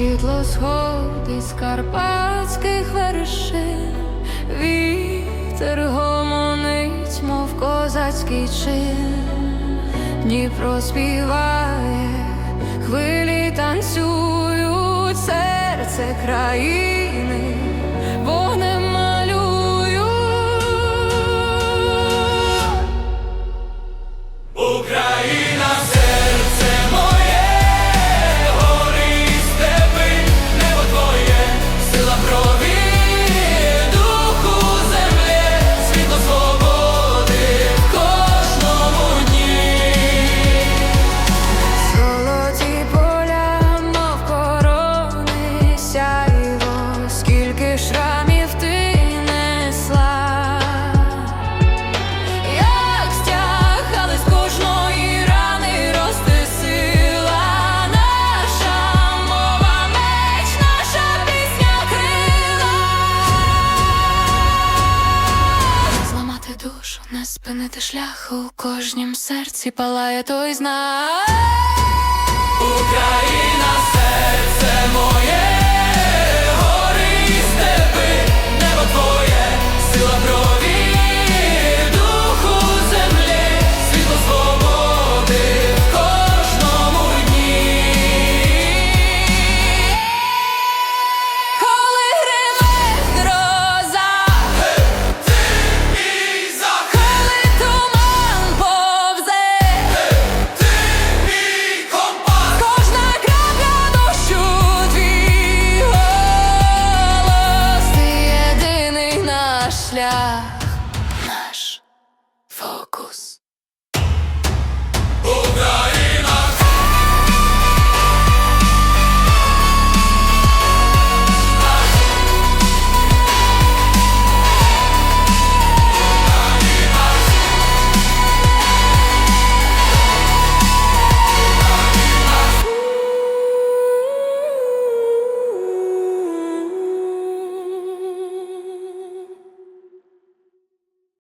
світло сходить з карпатських вершин, вітер гомонить, мов козацький чин, Дніпро співає, хвилі танцюють серце країни. Спинити шлях у кожнім серці палає той знак. шлях.